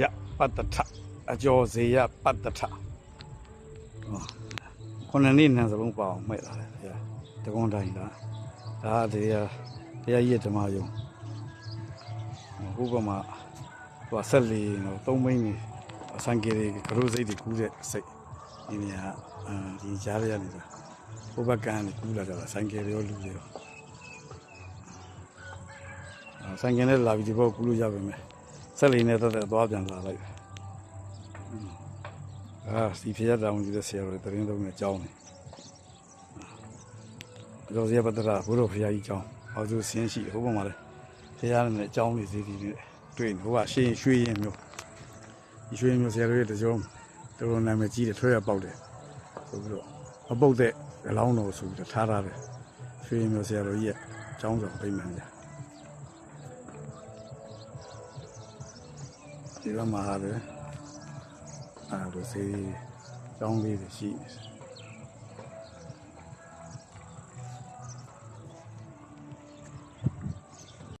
ယပတ္တထအကျော်ဇေယပတ္တထဟောခုနှစ်နေ့နံစလုံးပါအောင်မှဲ့လာတယ်ဗျာတကွန်တိုင်းဒါဒါကတရားတရားကြီးရဲ့ဓမ္မယုံဟိုဘမှာဟိုဆက်လီနော်သုံးမိန်းနေဆန်ကေရီကရုစိတ်တွေကူးတဲ့စိတ်ဒီနေရာအဲဒီကြားရရနေတာဟိုဘက်ကန်ကူးလာကြတာဆန်ကေရီရောလူတွေရောဆန်ကင်နဲ့လာပြီးဒီဘောကူးလို့ရပါမယ် ဆက်လီနဲ့တက်တက်သွားပြန်လာလိုက်အာစီဖျက်တောင်ယူတဲ့ဆရာတော်တရင်သုံးနဲ့ကြောင်းတယ်တော်စရပတ္တရာဘုရောဖရာကြီးကြောင်းဟောသူဆင်းရှိဟိုဘက်မှာလဲဖရာနဲ့ကြောင်းနေစီစီနဲ့တွေ့နေဟိုကရှင်းရွှေရင်မျိုးဒီရွှေရင်မျိုးဆရာတော်ရဲ့တကြောတော်တော်နာမည်ကြီးတယ်ထွဲရပေါက်တယ်ဆိုပြီးတော့မပုတ်တဲ့အလောင်းတော်ဆိုပြီးတော့ထားထားတယ်ရွှေရင်မျိုးဆရာတော်ကြီးရဲ့ကြောင်းဆောင်ပြိမှန်ကြ ဒီဘက်မှာဟာတယ်အဲ့လိုစေးကျောင်းလေးတွေရှိနေတယ်